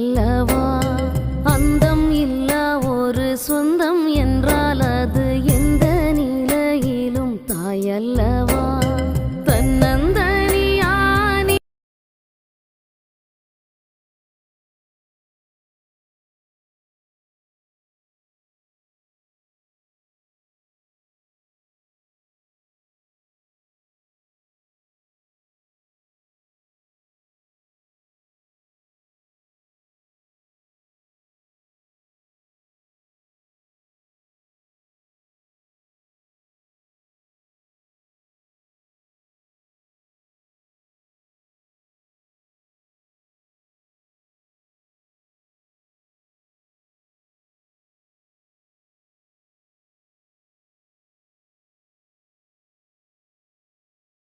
அல்லவா? அந்தம் இல்ல ஒரு சொந்தம் என்றால் அது எந்த நிலையிலும் தாயல்லவா?